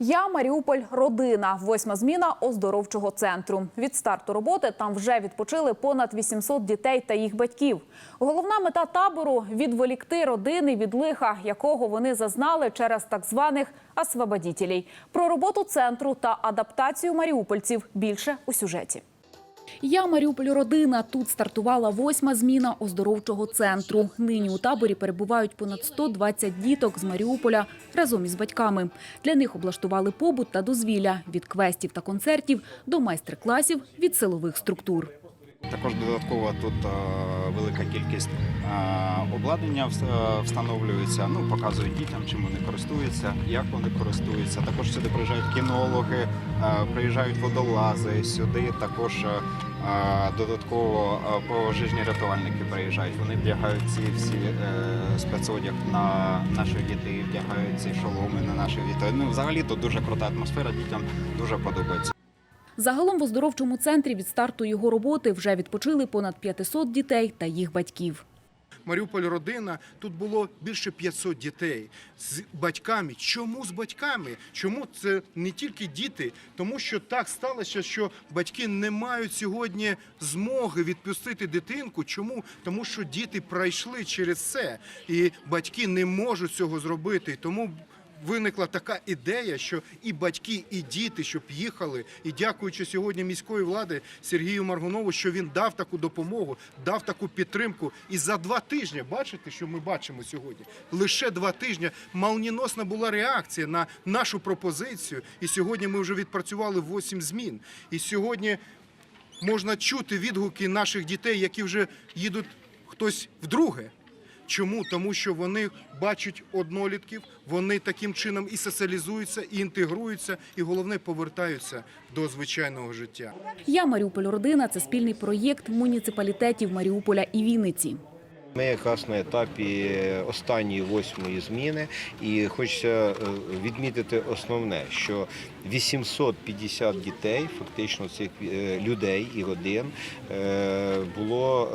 Я Маріуполь родина. Восьма зміна оздоровчого центру. Від старту роботи там вже відпочили понад 800 дітей та їх батьків. Головна мета табору відволікти родини від лиха, якого вони зазнали через так званих освободітелей. Про роботу центру та адаптацію маріупольців більше у сюжеті. Я Маріуполь родина. Тут стартувала восьма зміна оздоровчого центру. Нині у таборі перебувають понад 120 діток з Маріуполя разом із батьками. Для них облаштували побут та дозвілля від квестів та концертів до майстер-класів від силових структур. Також додатково тут е, велика кількість е, обладнання е, встановлюється. Ну показують дітям, чим вони користуються, як вони користуються. Також сюди приїжджають кінологи, приїжджають водолази. Сюди також додатково пожежні рятувальники приїжджають. Вони вдягають ці всі спецодяг на наших дітей, вдягають ці шоломи на наших дітей. Ну взагалі тут дуже крута атмосфера. Дітям дуже подобається. Загалом в оздоровчому центрі від старту його роботи вже відпочили понад 500 дітей та їх батьків. Маріуполь родина. Тут було більше 500 дітей з батьками. Чому з батьками? Чому це не тільки діти? Тому що так сталося, що батьки не мають сьогодні змоги відпустити дитинку. Чому? Тому що діти пройшли через це, і батьки не можуть цього зробити. Тому Виникла така ідея, що і батьки, і діти, щоб їхали. І дякуючи сьогодні міської влади Сергію Маргунову, що він дав таку допомогу, дав таку підтримку. І за два тижні, бачите, що ми бачимо сьогодні? Лише два тижні молнієносна була реакція на нашу пропозицію. І сьогодні ми вже відпрацювали 8 змін. І сьогодні можна чути відгуки наших дітей, які вже їдуть хтось вдруге. Чому? Тому що вони бачать однолітків, вони таким чином і соціалізуються, і інтегруються, і головне повертаються до звичайного життя. Я Маріуполь родина це спільний проєкт муніципалітетів Маріуполя і Вінниці. Ми якраз на етапі останньої восьмої зміни, і хочеться е, відмітити основне, що 850 дітей, фактично цих е, людей і родин, е, було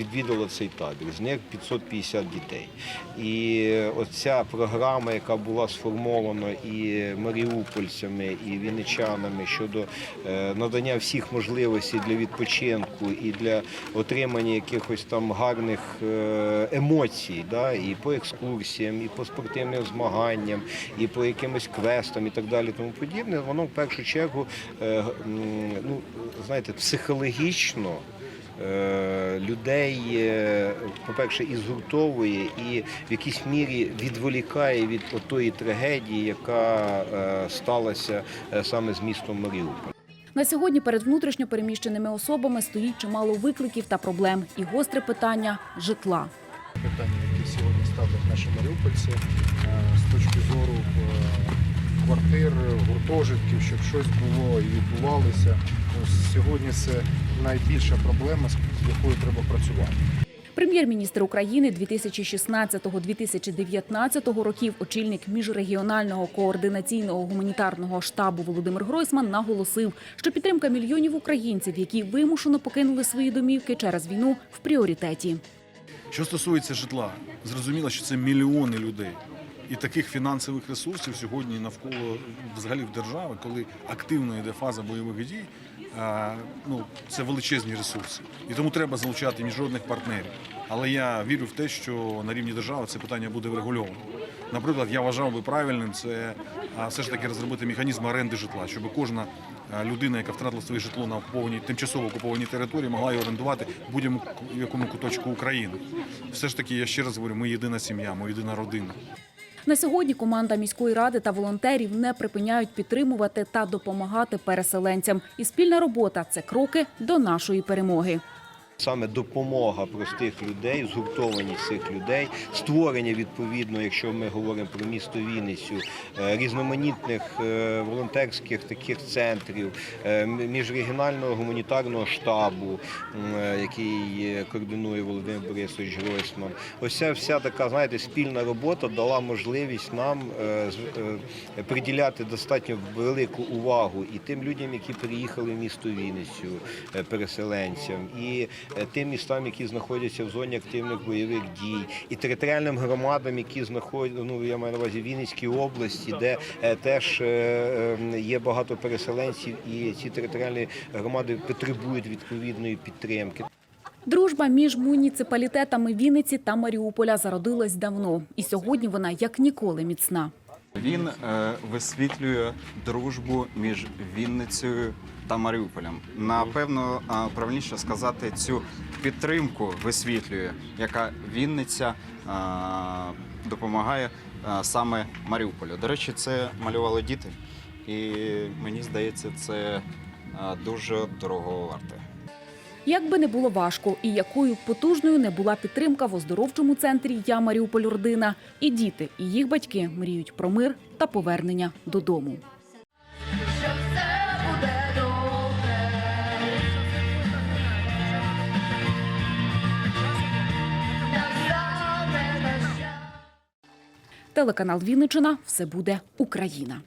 відвідало цей табір. З них 550 дітей. І оця програма, яка була сформована і маріупольцями, і вінничанами щодо надання всіх можливостей для відпочинку і для отримання якихось там гарних е, емоцій, да, і по екскурсіям, і по спортивним змаганням, і по якимось квестам, і так далі, тому подібне, воно в першу чергу, е, ну знаєте, психологічно. е, Людей, по-перше, і згуртовує, і в якійсь мірі відволікає від тої трагедії, яка сталася саме з містом Маріуполь. На сьогодні перед внутрішньо переміщеними особами стоїть чимало викликів та проблем. І гостре питання житла. питання, які сьогодні ставлять наші маріупольці е, з точки зору е, квартир, гуртожитків, щоб щось було і відбувалося. Сьогодні це найбільша проблема, з якою треба працювати. Прем'єр-міністр України 2016-2019 років, очільник міжрегіонального координаційного гуманітарного штабу Володимир Гройсман наголосив, що підтримка мільйонів українців, які вимушено покинули свої домівки через війну, в пріоритеті. Що стосується житла, зрозуміло, що це мільйони людей. І таких фінансових ресурсів сьогодні навколо взагалі в держави, коли активно йде фаза бойових дій, ну, це величезні ресурси. І тому треба залучати міжнародних партнерів. Але я вірю в те, що на рівні держави це питання буде врегульовано. Наприклад, я вважав би правильним це все ж таки розробити механізм оренди житла, щоб кожна людина, яка втратила своє житло на окупованій, тимчасово окупованій території, могла його орендувати в будь-якому якому куточку України. Все ж таки, я ще раз говорю, ми єдина сім'я, ми єдина родина. На сьогодні команда міської ради та волонтерів не припиняють підтримувати та допомагати переселенцям. І спільна робота це кроки до нашої перемоги. Саме допомога простих людей, згуртованість цих людей, створення відповідно, якщо ми говоримо про місто Вінницю, е, різноманітних е, волонтерських таких центрів, е, міжрегіонального гуманітарного штабу, який координує Володимир Борисович Гройсман. Ось ця вся така, знаєте, спільна робота дала можливість нам приділяти достатньо велику увагу і тим людям, які приїхали в місто Вінницю, переселенцям, і тим містам, які знаходяться в зоні активних бойових дій, і територіальним громадам, які знаходяться, ну я маю на увазі Вінницькій області, де е, теж е, е, є багато переселенців, і ці територіальні громади потребують відповідної підтримки. Дружба між муніципалітетами Вінниці та Маріуполя зародилась давно, і сьогодні вона як ніколи міцна. Він е, висвітлює дружбу між Вінницею та Маріуполем. Напевно, е, правильніше сказати, цю підтримку висвітлює, яка Вінниця е, допомагає е, саме Маріуполю. До речі, це малювали діти, і мені здається, це е, дуже дорого варте. Як би не було важко, і якою потужною не була підтримка в оздоровчому центрі Я Маріуполь родина, і діти, і їх батьки мріють про мир та повернення додому. Телеканал Вінничина все буде Україна.